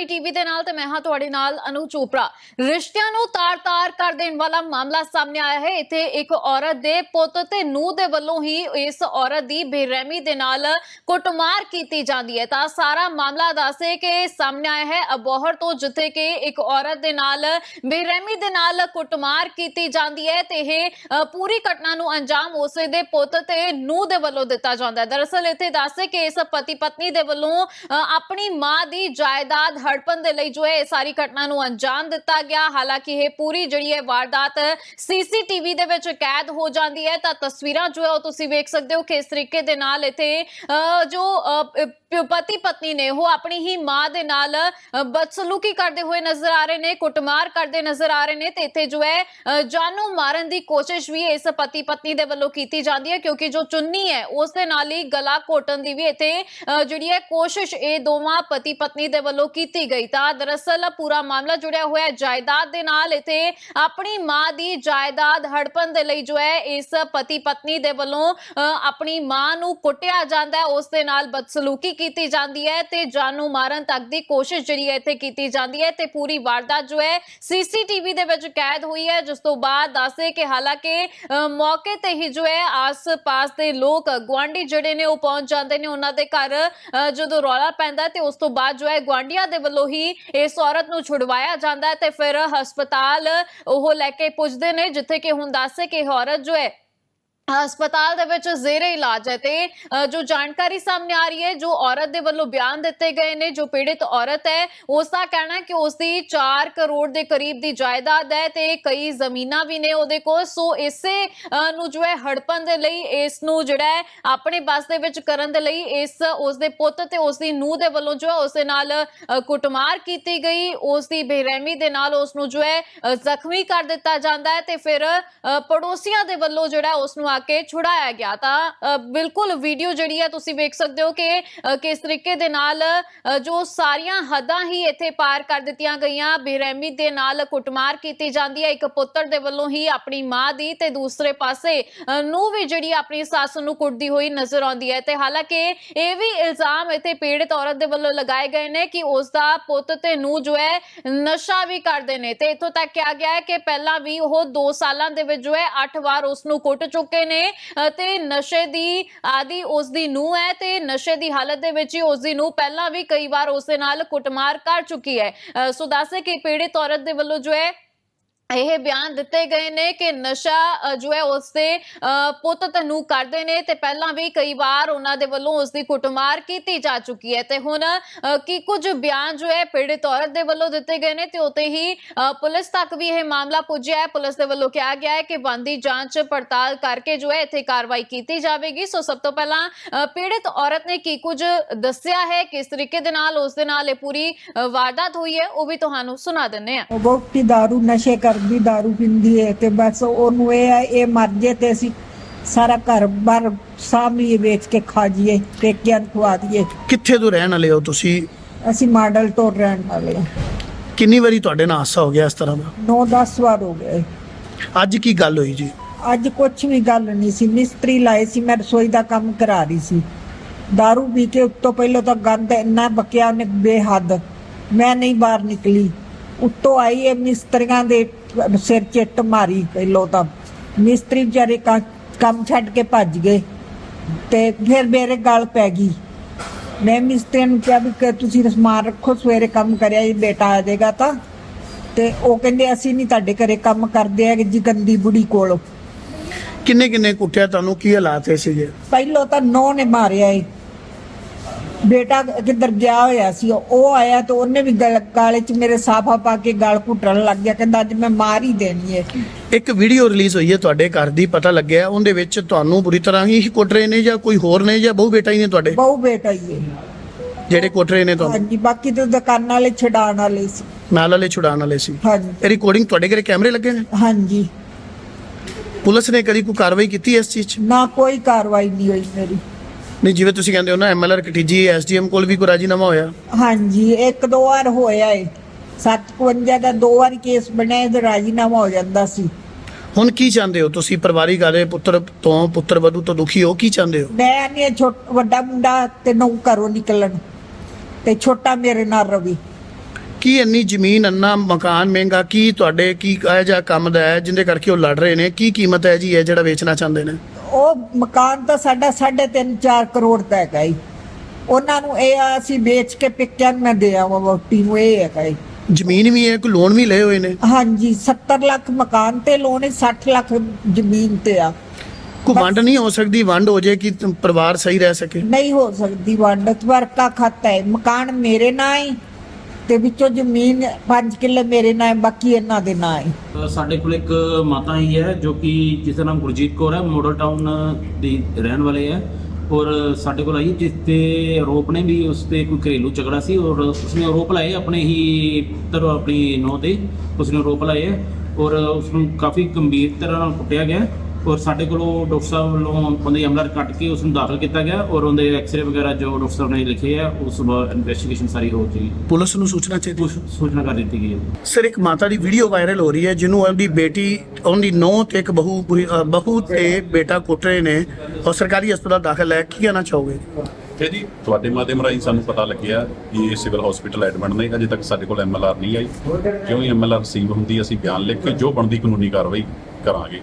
India TV ਦੇ ਨਾਲ ਤੇ ਮੈਂ ਹਾਂ ਤੁਹਾਡੇ ਨਾਲ ਅਨੂ ਚੋਪੜਾ। ਰਿਸ਼ਤਿਆਂ ਨੂੰ ਤਾਰ-ਤਾਰ ਕਰ ਦੇਣ ਵਾਲਾ ਮਾਮਲਾ ਸਾਹਮਣੇ ਆਇਆ ਹੈ। ਇੱਥੇ ਇੱਕ ਔਰਤ ਦੇ ਪੁੱਤ ਤੇ ਨੂੰਹ ਦੇ ਵੱਲੋਂ ਹੀ ਇਸ ਔਰਤ ਦੀ ਬੇਰਹਿਮੀ ਦੇ ਨਾਲ ਕੁੱਟਮਾਰ ਕੀਤੀ ਜਾਂਦੀ ਹੈ। ਤਾਂ ਸਾਰਾ ਮਾਮਲਾ ਦੱਸੇ ਕਿ ਸਾਹਮਣੇ ਆਇਆ ਹੈ ਅਬੋਹਰ ਤੋਂ ਜਿੱਥੇ ਕਿ ਇੱਕ ਔਰਤ ਦੇ ਨਾਲ ਬੇਰਹਿਮੀ ਦੇ ਨਾਲ ਕੁੱਟਮਾਰ ਕੀਤੀ ਜਾਂਦੀ ਹੈ ਤੇ ਇਹ ਪੂਰੀ ਘਟਨਾ ਨੂੰ ਅੰਜਾਮ ਉਸੇ ਦੇ ਪੁੱਤ ਤੇ ਨੂੰਹ ਦੇ ਵੱਲੋਂ ਦਿੱਤਾ ਜਾਂਦਾ ਹੈ। ਦਰਅਸਲ ਇੱਥੇ ਦੱਸੇ ਕਿ ਇਸ ਪਤੀ ਪਤਨੀ ਦੇ ਵੱਲੋਂ ਅ, ਆਪਣੀ ਮਾਂ ਦੀ ਜਾਇਦਾਦ ਹੜਪਣ ਦੇ ਲਈ ਜੋ ਹੈ ਇਹ ਸਾਰੀ ਘਟਨਾ ਨੂੰ ਅੰਜਾਮ ਦਿੱਤਾ ਗਿਆ। ਹਾਲਾਂਕਿ ਇਹ ਪੂਰੀ ਜਿਹੜੀ ਹੈ ਵਾਰਦਾਤ ਸੀਸੀਟੀਵੀ ਦੇ ਵਿੱਚ ਕੈਦ ਹੋ ਜਾਂਦੀ ਹੈ। ਤਾਂ ਤਸਵੀਰਾਂ ਜੋ ਹੈ ਉਹ ਤੁਸੀਂ ਵੇਖ ਸਕਦੇ ਹੋ ਕਿਸ ਤਰੀਕੇ ਦੇ ਨਾਲ ਇੱਥੇ ਜੋ ਪਤੀ ਪਤਨੀ ਨੇ ਉਹ ਆਪਣੀ ਹੀ ਮਾਂ ਦੇ ਨਾਲ ਬਦਸਲੂਕੀ ਕਰਦੇ ਹੋਏ ਨਜ਼ਰ ਆ ਰਹੇ ਨੇ ਕੁੱਟਮਾਰ ਕਰਦੇ ਨਜ਼ਰ ਆ ਰਹੇ ਨੇ ਤੇ ਇੱਥੇ ਜੋ ਹੈ ਅ, ਜਾਨੋਂ ਮਾਰਨ ਦੀ ਕੋਸ਼ਿਸ਼ ਵੀ ਇਸ ਪਤੀ ਪਤਨੀ ਦੇ ਵੱਲੋਂ ਕੀਤੀ ਜਾਂਦੀ ਹੈ ਕਿਉਂਕਿ ਜੋ ਚੁੰਨੀ ਹੈ ਉਸ ਦੇ ਨਾਲ ਹੀ ਗਲਾ ਘੋਟਣ ਦੀ ਵੀ ਇੱਥੇ ਅ, ਜਿਹੜੀ ਹੈ ਕੋਸ਼ਿਸ਼ ਇਹ ਦੋਵਾਂ ਪਤੀ ਪਤਨੀ ਦੇ ਵੱਲੋਂ ਕੀਤੀ ਗਈ ਤਾਂ ਦਰਅਸਲ ਪੂਰਾ ਮਾਮਲਾ ਜੁੜਿਆ ਹੋਇਆ ਹੈ। ਜਾਇਦਾਦ ਦੇ ਨਾਲ ਇੱਥੇ ਆਪਣੀ ਮਾਂ ਦੀ ਜਾਇਦਾਦ ਹੜਪਣ ਦੇ ਲਈ ਜੋ ਹੈ ਇਸ ਪਤੀ ਪਤਨੀ ਦੇ ਵੱਲੋਂ ਆਪਣੀ ਮਾਂ ਨੂੰ ਕੁੱਟਿਆ ਜਾਂਦਾ ਹੈ। ਉਸ ਦੇ ਨਾਲ ਬਦਸਲੂਕੀ ਕੀਤੀ ਜਾਂਦੀ ਹੈ ਤੇ ਜਾਨੋਂ ਮਾਰਨ ਤੱਕ ਦੀ ਕੋਸ਼ਿਸ਼ ਜਿਹੜੀ ਹੈ ਇੱਥੇ ਕੀਤੀ ਜਾਂਦੀ ਹੈ ਤੇ ਪੂਰੀ ਵਾਰਦਾਤ ਜੋ ਹੈ ਸੀਸੀਟੀਵੀ ਦੇ ਵਿੱਚ ਕੈਦ ਹੋਈ ਹੈ। ਜਿਸ ਤੋਂ ਬਾਅਦ ਦੱਸੇ ਕਿ ਹਾਲਾਂਕਿ ਅ, ਮੌਕੇ ਤੇ ਹੀ ਜੋ ਹੈ ਆਸ-ਪਾਸ ਦੇ ਲੋਕ ਗੁਆਂਢੀ ਜਿਹੜੇ ਨੇ ਉਹ ਪਹੁੰਚ ਜਾਂਦੇ ਨੇ। ਉਹਨਾਂ ਦੇ ਘਰ ਅ, ਜਦੋਂ ਰੌਲਾ ਪੈਂਦਾ ਤੇ ਉਸ ਤੋਂ ਬਾਅਦ ਜੋ ਹੈ ਗੁਆਂਢੀਆਂ ਦੇ ਵੱਲੋਂ ਹੀ ਇਸ ਔਰਤ ਨੂੰ ਛੁਡਵਾਇਆ ਜਾਂਦਾ ਹੈ ਤੇ ਫਿਰ ਹਸਪਤਾਲ ਉਹ ਲੈ ਕੇ ਪੁੱਜਦੇ ਨੇ, ਜਿੱਥੇ ਕਿ ਹੁਣ ਦੱਸੇ ਕਿ ਔਰਤ ਜੋ ਹੈ ਹਸਪਤਾਲ ਦੇ ਵਿੱਚ ਜ਼ੇਰੇ ਇਲਾਜ ਹੈ ਤੇ ਜੋ ਜਾਣਕਾਰੀ ਸਾਹਮਣੇ ਆ ਰਹੀ ਹੈ, ਜੋ ਔਰਤ ਦੇ ਵੱਲੋਂ ਬਿਆਨ ਦਿੱਤੇ ਗਏ ਨੇ, ਜੋ ਪੀੜਿਤ ਔਰਤ ਹੈ, ਉਸ ਦਾ ਕਹਿਣਾ ਕਿ ਉਸ ਦੀ 4 ਕਰੋੜ ਦੇ ਕਰੀਬ ਦੀ ਜਾਇਦਾਦ ਹੈ ਤੇ ਕਈ ਜ਼ਮੀਨਾਂ ਵੀ ਨੇ ਉਹਦੇ ਕੋਲ। ਸੋ ਇਸੇ ਨੂੰ ਜੋ ਹੈ ਹੜਪਣ ਦੇ ਲਈ, ਇਸ ਨੂੰ ਜਿਹੜਾ ਹੈ, ਆਪਣੇ ਬਸ ਦੇ ਵਿੱਚ ਕਰਨ ਦੇ ਲਈ, ਇਸ ਉਸ ਦੇ ਪੁੱਤ ਤੇ ਉਸ ਦੀ ਨੂੰਹ ਦੇ ਵੱਲੋਂ ਜੋ ਹੈ ਉਸ ਦੇ ਨਾਲ ਕੁੱਟਮਾਰ ਕੀਤੀ ਗਈ। ਉਸ ਦੀ ਬੇਰਹਿਮੀ ਦੇ ਨਾਲ ਉਸ ਨੂੰ ਜੋ ਹੈ ਜ਼ਖਮੀ ਕਰ ਦਿੱਤਾ ਜਾਂਦਾ ਹੈ ਤੇ ਫਿਰ ਪੜੋਸੀਆਂ ਦੇ ਵੱਲੋਂ ਜਿਹੜਾ ਉਸ ਨੂੰ ਆ ਕੇ ਛੁਡਾਇਆ ਗਿਆ ਤਾਂ ਬਿਲਕੁਲ ਵੀਡੀਓ ਜਿਹੜੀ ਹੈ ਤੁਸੀਂ ਵੇਖ ਸਕਦੇ ਹੋ ਕਿ ਕਿਸ ਤਰੀਕੇ ਦੇ ਨਾਲ ਜੋ ਸਾਰੀਆਂ ਹੱਦਾਂ ਹੀ ਇੱਥੇ ਪਾਰ ਕਰ ਦਿੱਤੀਆਂ ਗਈਆਂ, ਬੇਰਹਿਮੀ ਦੇ ਨਾਲ ਕੁੱਟਮਾਰ ਕੀਤੀ ਜਾਂਦੀ ਹੈ, ਇੱਕ ਪੁੱਤਰ ਦੇ ਵੱਲੋਂ ਹੀ ਆਪਣੀ ਮਾਂ ਦੀ ਤੇ ਦੂਸਰੇ ਪਾਸੇ ਨੂੰ ਵੀ ਜਿਹੜੀ ਆਪਣੀ ਸੱਸ ਨੂੰ ਕੁੱਟਦੀ ਹੋਈ ਨਜ਼ਰ ਆਉਂਦੀ ਹੈ ਤੇ ਹਾਲਾਂਕਿ ਇਹ ਵੀ ਇਲਜ਼ਾਮ ਇੱਥੇ ਪੀੜਤ ਔਰਤ ਦੇ ਵੱਲੋਂ ਲਗਾਏ ਗਏ ਨੇ ਕਿ ਉਸ ਦਾ ਪੁੱਤ ਤੇ ਨੂੰ ਜੋ ਹੈ, ਨਸ਼ਾ ਵੀ ਕਰਦੇ ਨੇ ਤੇ ਇਥੋਂ ਤੱਕ ਕਿਹਾ ਗਿਆ ਹੈ ਕਿ ਪਹਿਲਾਂ ਵੀ ਉਹ 2 ਸਾਲਾਂ ਦੇ ਵਿੱਚ ਜੋ ਹੈ 8 ਵਾਰ ਉਸ ਨੂੰ ਕੁੱਟ ਚੁੱਕੇ ਨੇ ਤੇ ਨਸ਼ੇ ਦੀ ਆਦੀ ਉਸ ਦੀ ਨੂੰ ਹੈ ਤੇ ਨਸ਼ੇ ਦੀ ਹਾਲਤ ਦੇ ਵਿੱਚ ਹੀ ਉਸ ਦੀ ਨੂੰ ਪਹਿਲਾਂ ਵੀ ਕਈ ਵਾਰ ਉਸ ਦੇ ਨਾਲ ਕੁੱਟਮਾਰ ਕਰ ਚੁੱਕੀ ਹੈ। ਅ, ਸੋ ਦੱਸੇ ਕਿ ਪੀੜਿਤ ਔਰਤ ਦੇ ਵੱਲੋਂ ਜੋ ਹੈ ਇਹ ਬਿਆਨ ਦਿੱਤੇ ਗਏ ਨੇ ਕਿ ਨਸ਼ਾ ਜੋ ਹੈ ਉਸਦੇ ਪੁੱਤ ਤਨੂੰ ਕਰਦੇ ਨੇ ਤੇ ਪਹਿਲਾਂ ਵੀ ਕਈ ਵਾਰ ਉਹਨਾਂ ਦੇ ਵੱਲੋਂ ਉਸ ਦੀ ਕੁੱਟਮਾਰ ਕੀਤੀ ਜਾ ਚੁੱਕੀ ਹੈ। ਤੇ ਹੁਣ ਕੀ ਕੁਝ ਬਿਆਨ ਜੋ ਹੈ ਪੀੜਿਤ ਔਰਤ ਦੇ ਵੱਲੋਂ ਦਿੱਤੇ ਗਏ ਨੇ ਤੇ ਉਤੇ ਹੀ ਪੁਲਿਸ ਤੱਕ ਵੀ ਇਹ ਮਾਮਲਾ ਪੁੱਜਿਆ ਹੈ। ਪੁਲਿਸ ਦੇ ਵੱਲੋਂ ਕਿਹਾ ਗਿਆ ਹੈ ਕਿ ਬੰਦੀ ਜਾਂਚ, ਪੜਤਾਲ ਕਰਕੇ ਜੋ ਹੈ ਇੱਥੇ ਕਾਰਵਾਈ ਕੀਤੀ ਜਾਵੇਗੀ। ਸੋ ਸਭ ਤੋਂ ਪਹਿਲਾਂ ਪੀੜਤ ਔਰਤ ਨੇ ਕੀ ਕੁਝ ਦੱਸਿਆ ਹੈ? ਕਿਸ ਤਰੀਕੇ ਦੇ ਨਾਲ ਉਸ ਦੇ ਨਾਲ ਇਹ ਪੂਰੀ ਵਾਰਦਾਤ ਹੋਈ ਹੈ? ਉਹ ਵੀ ਤੁਹਾਨੂੰ ਸੁਣਾ ਦਿੰਨੇ ਆ ਉਹ ਵਹੁਟੀ दारू ਨਸ਼ੇ ਕਰਦੀ दारू ਪੀਂਦੀ ਹੈ ਤੇ ਬਸ ਉਹਨੂੰ ਇਹ ਹੈ ਇਹ ਮਰ ਜੇ ਤੇ ਅਸੀਂ ਸਾਰਾ ਘਰ ਬਾਰ ਸਾਹਮਣੇ ਵੇਚ ਕੇ ਖਾ ਜੀਏ ਪੇਕਿਆਂ ਨੂੰ ਖਵਾ ਦਈਏ ਕਿੱਥੇ ਤੋਂ ਰਹਿਣ ਵਾਲੇ ਹੋ ਤੁਸੀਂ ਅਸੀਂ ਮਾਡਲ ਤੋਂ ਰਹਿਣ ਵਾਲੇ ਕਿੰਨੀ ਵਾਰੀ ਤੁਹਾਡੇ ਨਾਲ ਹਾਸਾ ਹੋ ਗਿਆ ਇਸ ਤਰ੍ਹਾਂ ਦਾ 9-10 ਵਾਰ ਹੋ ਗਏ ਅੱਜ ਕੀ ਗੱਲ ਹੋਈ ਜੀ ਅੱਜ ਕੁਛ ਵੀ ਗੱਲ ਨਹੀਂ ਸੀ ਮਿਸਤਰੀ ਲਾਏ ਸੀ ਮੈਂ ਰਸੋਈ ਦਾ ਕੰਮ ਕਰਾ ਰਹੀ ਸੀ दारू ਪੀ ਕੇ ਉੱਤੋਂ ਪਹਿਲਾਂ ਤਾਂ ਗੰਦ ਇੰਨਾ ਬਕਿਆ ਉਹਨੇ ਬੇਹੱਦ ਮੈਂ ਨਹੀਂ ਬਾਹਰ ਨਿਕਲੀ ਉੱਤੋਂ ਆਈ ਇਹ ਮਿਸਤਰੀਆਂ ਦੇ ਸਿਰ ਚਿੱਟ ਮਾਰੀ ਪਹਿਲੋਂ ਤਾਂ। ਮਿਸਤਰੀ ਵਿਚਾਰੇ ਕ- ਕੰਮ ਛੱਡ ਕੇ ਭੱਜ ਗਏ ਤੇ ਫਿਰ ਮੇਰੇ ਗਲ ਪੈ ਗਈ। ਮੈਂ ਮਿਸਤਰੀ ਨੂੰ ਕਿਹਾ ਵੀ ਕਿ ਤੁਸੀਂ ਸਮਾਨ ਰੱਖੋ ਸਵੇਰੇ ਕੰਮ ਕਰਿਆ ਜੀ ਬੇਟਾ ਆ ਜਾਏਗਾ ਤਾਂ। ਤੇ ਉਹ ਕਹਿੰਦੇ ਅਸੀਂ ਨਹੀਂ ਤੁਹਾਡੇ ਘਰੇ ਕੰਮ ਕਰਦੇ ਹੈਗੇ ਜੀ ਗੰਦੀ ਬੁੜੀ ਕੋਲ। ਕਿੰਨੇ ਕਿੰਨੇ ਕੁੱਟਿਆ ਤੁਹਾਨੂੰ? ਕੀ ਹਾਲਾਤ ਹੈ ਸੀਗੇ? ਪਹਿਲੋਂ ਤਾਂ ਨੌ ਨੇ ਮਾਰਿਆ ਏ। ਬੇਟਾ ਕਿੱਧਰ ਗਿਆ ਹੋਇਆ ਸੀ ਉਹ ਆਇਆ ਤੇ ਉਹਨੇ ਵੀ ਗਲ- ਗਾਲੇ 'ਚ ਮੇਰੇ ਸਾਫਾ ਪਾ ਕੇ ਗਲ ਘੁੱਟਣ ਲੱਗ ਗਿਆ ਕਹਿੰਦਾ ਅੱਜ ਮੈਂ ਮਾਰ ਹੀ ਦੇਣੀ ਏ। ਇੱਕ ਵੀਡੀਓ ਰਿਲੀਜ਼ ਹੋਈ ਹੈ ਤੁਹਾਡੇ ਘਰ ਦੀ ਪਤਾ ਲੱਗਿਆ ਉਹਦੇ ਵਿੱਚ ਤੁਹਾਨੂੰ ਬੁਰੀ ਤਰ੍ਹਾਂ ਹੀ ਕੁੱਟ ਰਹੇ ਨੇ ਜਾਂ ਕੋਈ ਹੋਰ ਨੇ ਜਾਂ ਬਹੁ ਬੇਟਾ ਹੀ ਨੇ ਤੁਹਾਡੇ? ਬਹੁ ਬੇਟਾ ਹੀ ਏ। ਜਿਹੜੇ ਕੁੱਟ ਰਹੇ ਨੇ ਤੁਹਾਨੂੰ? ਹਾਂਜੀ ਬਾਕੀ ਤੇ ਦੁਕਾਨਾਂ ਵਾਲੇ ਛਡਾਣ ਵਾਲੇ ਸੀ। ਨਾਲ ਵਾਲੇ ਛੁਡਾਉਣ ਵਾਲੇ ਸੀ? ਹਾਂਜੀ। ਇਹ ਰਿਕਾਰਡਿੰਗ ਤੁਹਾਡੇ ਘਰੇ ਕੈਮਰੇ ਲੱਗੇ ਨੇ? ਹਾਂਜੀ। ਪੁਲਿਸ ਨੇ ਕਦੀ ਕੋਈ ਕਾਰਵਾਈ ਕੀਤੀ ਇਸ ਚੀਜ਼ 'ਚ? ਨਾ ਕੋਈ ਕਾਰਵਾਈ ਨਹੀਂ ਹੋਈ ਮੇਰੀ। ਨਹੀਂ ਜਿਵੇਂ ਤੁਸੀਂ ਕਹਿੰਦੇ ਹੋ ਨਾ ਐਮਐਲਆਰ ਕਟੀਜੀ ਐਸਡੀਐਮ ਕੋਲ ਵੀ ਕੋਈ ਰਾਜੀਨਾਮਾ ਹੋਇਆ। ਹਾਂਜੀ ਇੱਕ ਦੋ ਵਾਰ ਹੋਇਆ ਏ। 751 ਦਾ ਦੋ ਵਾਰ ਕੇਸ ਬਣਿਆ ਤੇ ਰਾਜੀਨਾਮਾ ਹੋ ਜਾਂਦਾ ਸੀ। ਹੁਣ ਕੀ ਚਾਹੁੰਦੇ ਹੋ ਤੁਸੀਂ? ਪਰਿਵਾਰਿਕ ਆਦੇ ਪੁੱਤਰ ਤੋਂ ਪੁੱਤਰ ਵਧੂ ਤੋਂ ਦੁਖੀ ਹੋ ਕੀ ਚਾਹੁੰਦੇ ਹੋ? ਮੈਂ ਨਹੀਂ ਛੋਟ ਵੱਡਾ ਮੁੰਡਾ ਤੇ ਨੌ ਘਰੋਂ ਨਿਕਲਣ। ਤੇ ਛੋਟਾ ਮੇਰੇ ਨਾਲ ਰਵੀ। ਕੀ ਇੰਨੀ ਜ਼ਮੀਨ ਅੰਨਾ ਮਕਾਨ ਮਹਿੰਗਾ ਕੀ ਤੁਹਾਡੇ ਕੀ ਇਹ ਜਿਹਾ ਕੰਮ ਦਾ ਹੈ ਜਿੰਦੇ ਕਰਕੇ ਉਹ ਲੜ ਰਹੇ ਨੇ? ਕੀ ਕੀਮਤ ਹੈ ਜੀ ਇਹ ਜਿਹੜਾ ਵੇਚਣਾ ਚਾਹੁੰਦੇ ਨੇ? ਉਹ ਮਕਾਨ ਤਾਂ ਸਾਡਾ 3.5 4 ਕਰੋੜ ਦਾ ਹੈਗਾ ਹੀ ਉਹਨਾਂ ਨੂੰ ਇਹ ਆ ਅਸੀਂ ਵੇਚ ਕੇ ਪਿੱਕਿਆਂ ਮੈਂ ਦੇ ਆਵਾਂ ਵੋਟੀ ਨੂੰ ਇਹ ਹੈਗਾ ਹੀ ਜ਼ਮੀਨ ਵੀ ਹੈ ਕੋਈ ਲੋਨ ਵੀ ਲਏ ਹੋਏ ਨੇ? ਹਾਂਜੀ 70 ਲੱਖ ਮਕਾਨ ਤੇ ਲੋਨ ਹੈ 60 ਲੱਖ ਜ਼ਮੀਨ ਤੇ ਆ। ਕੋਈ ਵੰਡ ਨਹੀਂ ਹੋ ਸਕਦੀ ਵੰਡ ਹੋ ਜੇ ਕਿ ਪਰਿਵਾਰ ਸਹੀ ਰਹਿ ਸਕੇ। ਨਹੀਂ ਹੋ ਸਕਦੀ ਵੰਡ ਵਰਕਾ ਖਾਤਾ ਹੈ। ਮਕਾਨ ਮੇਰੇ ਨਾਂ ਹੀ ਤੇ ਵਿੱਚੋਂ ਜ਼ਮੀਨ 5 ਕਿੱਲੇ ਮੇਰੇ ਨਾਂ ਹੈ, ਬਾਕੀ ਇਹਨਾਂ ਦੇ ਨਾਂ ਹੈ। ਸਾਡੇ ਕੋਲ ਇੱਕ ਮਾਤਾ ਹੀ ਹੈ, ਜੋ ਕਿ ਜਿਸ ਦਾ ਨਾਮ ਗੁਰਜੀਤ ਕੌਰ ਹੈ, ਮੋਡਲ ਟਾਊਨ ਦੀ ਰਹਿਣ ਵਾਲੇ ਹੈ। ਔਰ ਸਾਡੇ ਕੋਲ ਆਈ ਜਿਸ ਤੇ ਆਰੋਪ ਨੇ ਵੀ ਉਸ ਤੇ ਕੋਈ ਘਰੇਲੂ ਝਗੜਾ ਸੀ, ਔਰ ਉਸਨੇ ਆਰੋਪ ਲਾਏ ਆਪਣੇ ਹੀ ਪੁੱਤਰ, ਆਪਣੀ ਨੌਂ ਤੇ ਉਸਨੇ ਆਰੋਪ ਲਾਏ ਹੈ। ਔਰ ਉਸ ਨੂੰ ਕਾਫੀ ਗੰਭੀਰ ਤਰ੍ਹਾਂ ਨਾਲ ਕੁੱਟਿਆ ਗਿਆ ਔਰ ਸਾਡੇ ਕੋਲੋਂ ਡਾਕਟਰ ਸਾਹਿਬ ਵੱਲੋਂ ਉਹਦੇ ਅਮਲਰ ਕੱਟ ਕੇ ਉਸ ਨੂੰ ਦਾਖਲ ਕੀਤਾ ਗਿਆ ਔਰ ਉਹਦੇ ਐਕਸਰੇ ਵਗੈਰਾ ਜੋ ਡਾਕਟਰ ਸਾਹਿਬ ਨੇ ਲਿਖੇ ਆ ਉਸ ਬਾਅਦ ਇਨਵੈਸਟੀਗੇਸ਼ਨ ਸਾਰੀ ਹੋ ਚੁੱਕੀ ਪੁਲਿਸ ਨੂੰ ਸੂਚਨਾ ਚਾਹੀਦੀ ਕੁਛ ਸੂਚਨਾ ਕਰ ਦਿੱਤੀ ਗਈ ਹੈ। ਸਰ ਇੱਕ ਮਾਤਾ ਦੀ ਵੀਡੀਓ ਵਾਇਰਲ ਹੋ ਰਹੀ ਹੈ ਜਿਹਨੂੰ ਉਹਦੀ ਬੇਟੀ ਉਹਦੀ ਨੌਂ ਤੇ ਇੱਕ ਬਹੂ ਪੂਰੀ- ਅ, ਬਹੂ ਤੇ ਬੇਟਾ ਕੁੱਟ ਰਹੇ ਨੇ ਔਰ ਸਰਕਾਰੀ ਹਸਪਤਾਲ ਦਾਖਲ ਹੈ। ਕੀ ਕਹਿਣਾ ਚਾਹੋਗੇ? ਇਹ ਜੀ ਤੁਹਾਡੇ ਮਾਧਿਅਮ ਰਾਹੀਂ ਸਾਨੂੰ ਪਤਾ ਲੱਗਿਆ ਕਿ ਇਹ ਸਿਵਲ ਹਸਪੀਟਲ ਐਡਮਿਟ ਨੇ ਅਜੇ ਤੱਕ ਸਾਡੇ ਕੋਲ ਐਮਐਲਆਰ ਨਹੀਂ ਆਈ। ਜਿਉਂ ਹੀ ਐਮਐਲਆਰ ਰਿਸੀਵ ਹੁੰਦੀ ਅਸੀਂ ਬਿਆਨ ਲਿਖ ਕੇ ਜੋ ਬਣਦੀ ਕਾਨੂੰਨੀ ਕਾਰਵਾਈ ਕਰਾਂਗੇ।